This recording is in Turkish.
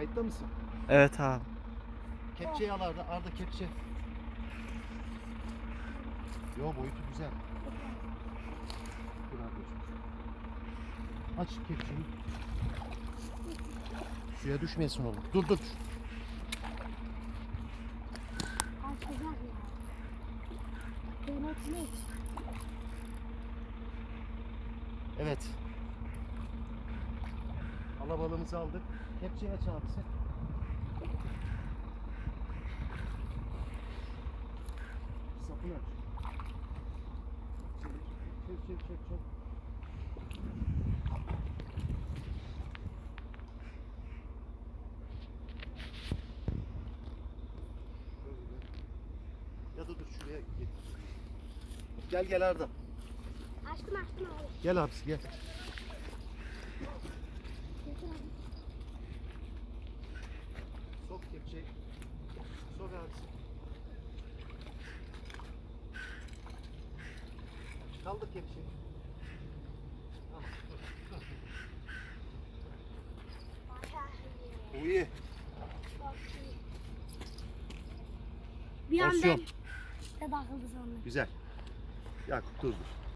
Kayıtta mısın? Evet abi. Kepçeyi al Arda. Arda kepçe. Yo boyutu güzel. Dur Arda'cığım. Aç kepçeyi. Suya düşmesin oğlum. Dur dur. Evet. Alabalığımızı aldık. Kepçeyi aç abisi. Sapını aç. Çevir, çevir, çevir, çevir. Ya da dur şuraya getir. Gel gel Arda. Açtım açtım abi. Gel abisi gel. Getir abi. Sok kepçeyi. Sok abisi. Kaldır kepçeyi. Tamam. dur, dur. Bu iyi. Bir an ben de takıldı sonra. Güzel. Yakup dur dur.